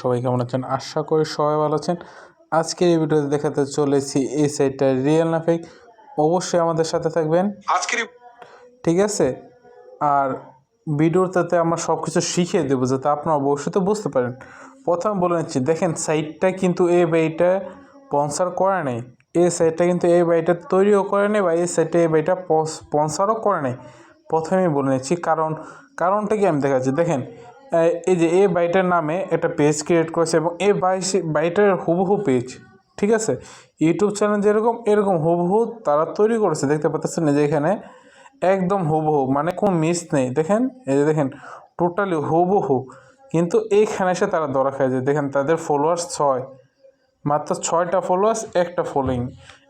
সবাই কেমন আছেন? আশা করি সবাই ভালো আছেন। আজকের এই ভিডিওতে দেখাতে চলেছি এই সাইটটা রিয়েল না ফেক। অবশ্যই আমাদের সাথে থাকবেন। আজকের ঠিক আছে? আর ভিডিওটাতে আমরা সব কিছু শিখিয়ে দেবো যাতে আপনারা অবশ্যই তো বুঝতে পারেন। প্রথমে বলে নিচ্ছি দেখেন সাইটটা কিন্তু এই বাড়িটা স্পন্সার করে নেই। এই সাইটটা কিন্তু এই বাড়িটা তৈরিও করে নেই বা এই সাইটটা এই বাড়িটা স্পন্সারও করে নেই। প্রথমেই বলে নিচ্ছি কারণ কারণটা কি আমি দেখাচ্ছি? দেখেন এই- যে এ বাড়িটার নামে একটা পেজ ক্রিয়েট করেছে এবং এই বাড়ি বাড়িটার হুবহু পেজ ঠিক আছে? ইউটিউব চ্যানেল যেরকম, এরকম হুবহু তারা তৈরি করেছে। দেখতে পাচ্ছেন যে এখানে একদম হুবহু মানে কোনো মিস নেই। দেখেন, এই যে দেখেন টোটালি হুবহু। কিন্তু এইখানে এসে তারা ধরা খায় যে দেখেন, তাদের ফলোয়ার্স ছয়। মাত্র ছয়টা ফলোয়ার্স একটা ফলোয়িং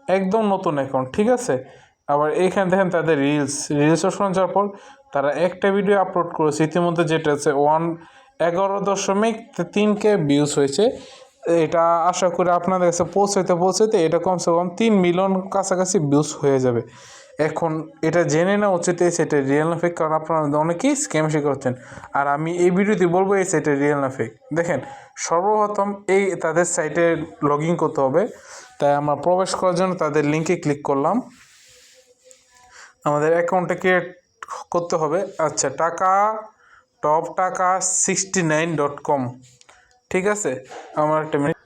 একদম নতুন অ্যাকাউন্ট ঠিক আছে? আবার এইখানে দেখেন তাদের রিলস রিলস যাওয়ার পর তারা একটা ভিডিও আপলোড করেছে। ইতিমধ্যে যেটা আছে ওয়ান এগারো দশমিক তিন কে ভিউজ হয়েছে। এটা আশা করি আপনাদের কাছে পৌঁছাইতে পৌঁছাইতে এটা কমসে কম তিন মিলিয়ন কাছাকাছি ভিউজ হয়ে যাবে। এখন এটা জেনে নেওয়া উচিত এই সেটা রিয়েল না ফেক কারণ আপনারা অনেকেই স্ক্যাম শিকার হচ্ছেন আর আমি এই ভিডিওতে বলব এই সাইটে রিয়েল না ফেক দেখেন, সর্বপ্রথম এই তাদের সাইটে লগ ইন করতে হবে। তাই আমরা প্রবেশ করার জন্য তাদের লিঙ্কে ক্লিক করলাম। আমাদের অ্যাকাউন্টে ক্রিয়েট করতে হবে। আচ্ছা টাকা, টপ টাকা সিক্সটি নাইন ডট কম ঠিক আছে? আমার একটা মিনিট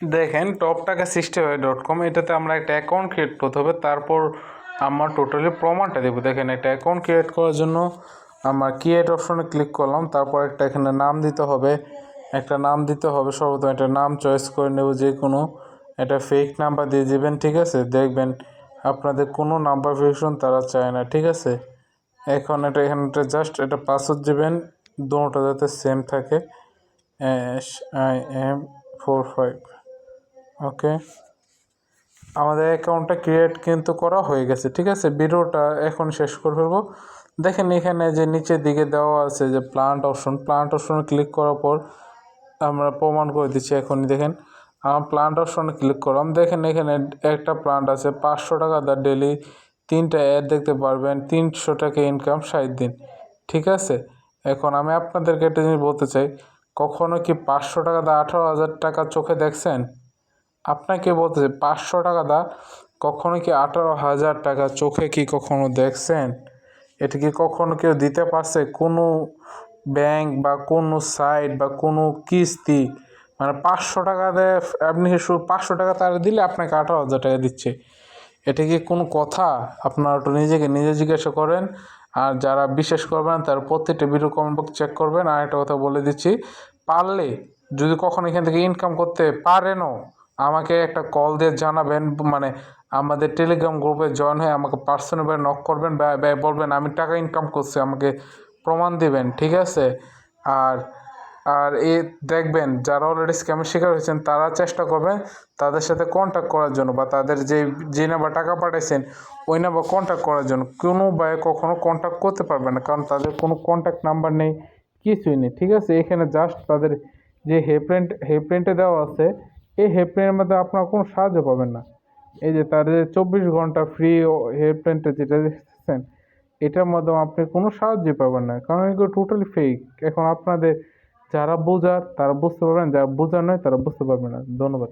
দেখেন, টপ টাকা সিক্সটি ফাইভ ডট কম এটাতে আমরা একটা অ্যাকাউন্ট ক্রিয়েট করতে হবে। তারপর আমার টোটালি প্রমাণটা দেবো। দেখেন, একটা অ্যাকাউন্ট ক্রিয়েট করার জন্য আমার ক্রিয়েট অপশনে ক্লিক করলাম। তারপর একটা এখানে নাম দিতে হবে। একটা নাম দিতে হবে, সর্বপ্রথম একটা নাম চয়েস করে নেব যে কোনো। একটা ফেক নাম্বার দিয়ে দেবেন, ঠিক আছে? দেখবেন আপনাদের কোনো নাম্বার ভেরিফিকেশন তারা চায় না, ঠিক আছে? এখন এটা, এখানে জাস্ট এটা পাসওয়ার্ড দেবেন দুটো যাতে সেম থাকে S I M four five okay আমাদের অ্যাকাউন্টটা ক্রিয়েট কিন্তু করা হয়ে গেছে, ঠিক আছে? ভিডিওটা এখন শেষ করে ফেলব। দেখেন এখানে যে নিচের দিকে দেওয়া আছে যে প্লান্ট অপশন প্লান্ট অপশনে ক্লিক করার পর আমরা প্রমাণ করে দিচ্ছি এখনই, দেখেন। আমার প্লান্ট অপশনে ক্লিক করলাম। দেখেন এখানে একটা প্লান্ট আছে, পাঁচশো টাকা দা ডেলি তিনটা অ্যাড দেখতে পারবেন, তিনশো টাকা ইনকাম ষাট দিন। ঠিক আছে? এখন আমি আপনাদেরকে একটা জিনিস বলতে চাই, কখনো কি পাঁচশো টাকা দা আঠারো হাজার টাকা চোখে দেখছেন? আপনাকে বলতে চাই, পাঁচশো টাকা দা কখনো কি আঠারো হাজার টাকা চোখে কি কখনো দেখছেন? এটা কি কখনো কেউ দিতে পারছে? কোনো ব্যাংক বা কোনো সাইট বা কোনো কিস্তি মানে পাঁচশো টাকা দেয় আপনি শুধু পাঁচশো টাকা তারা দিলে আপনাকে আঠারো হাজার টাকা দিচ্ছে। এটা কি কোনো কথা? আপনারা একটু নিজেকে, নিজে জিজ্ঞাসা করেন। আর যারা বিশ্বাস করবেন তার প্রত্যেকটা ভিডিও কমেন্ট বক্স চেক করবেন। আর একটা কথা বলে দিচ্ছি, পারলে যদি কখনো এখান থেকে ইনকাম করতে পারেনও, আমাকে একটা কল দিয়ে জানাবেন। মানে আমাদের টেলিগ্রাম গ্রুপে জয়েন হয়ে আমাকে পার্সোনালভাবে নক করবেন বা বলবেন, আমি টাকা ইনকাম করছি, আমাকে প্রমাণ দিবেন। ঠিক আছে? আর আর এ দেখবেন যারা অলরেডি স্ক্যামের শিকার হয়েছেন, তারা চেষ্টা করবেন তাদের সাথে কন্ট্যাক্ট করার জন্য বা তাদের যে যে নাম্বার টাকা পাঠাইছেন, ওই নাম্বার কন্ট্যাক্ট করার জন্য। কোনো ভাই কখনো কন্ট্যাক্ট করতে পারবে না, কারণ তাদের কোনো কন্ট্যাক্ট নাম্বার নেই, কিছুই নেই, ঠিক আছে? এখানে জাস্ট তাদের যে হেল্পলাইন হেল্পলাইনটা দেওয়া আছে, এই হেল্পলাইনের মধ্যে আপনারা কোনো সাহায্য পাবেন না। এই যে তাদের চব্বিশ ঘণ্টা ফ্রি হেল্পলাইনটা যেটা দেখছেন এটার মাধ্যমে আপনি কোনো সাহায্য পাবেন না, কারণ এগুলো টোটালি ফেক এখন আপনাদের যারা বোঝার তারা বুঝতে পারবেন যারা বোঝার নয় তারা বুঝতে পারবে না। ধন্যবাদ।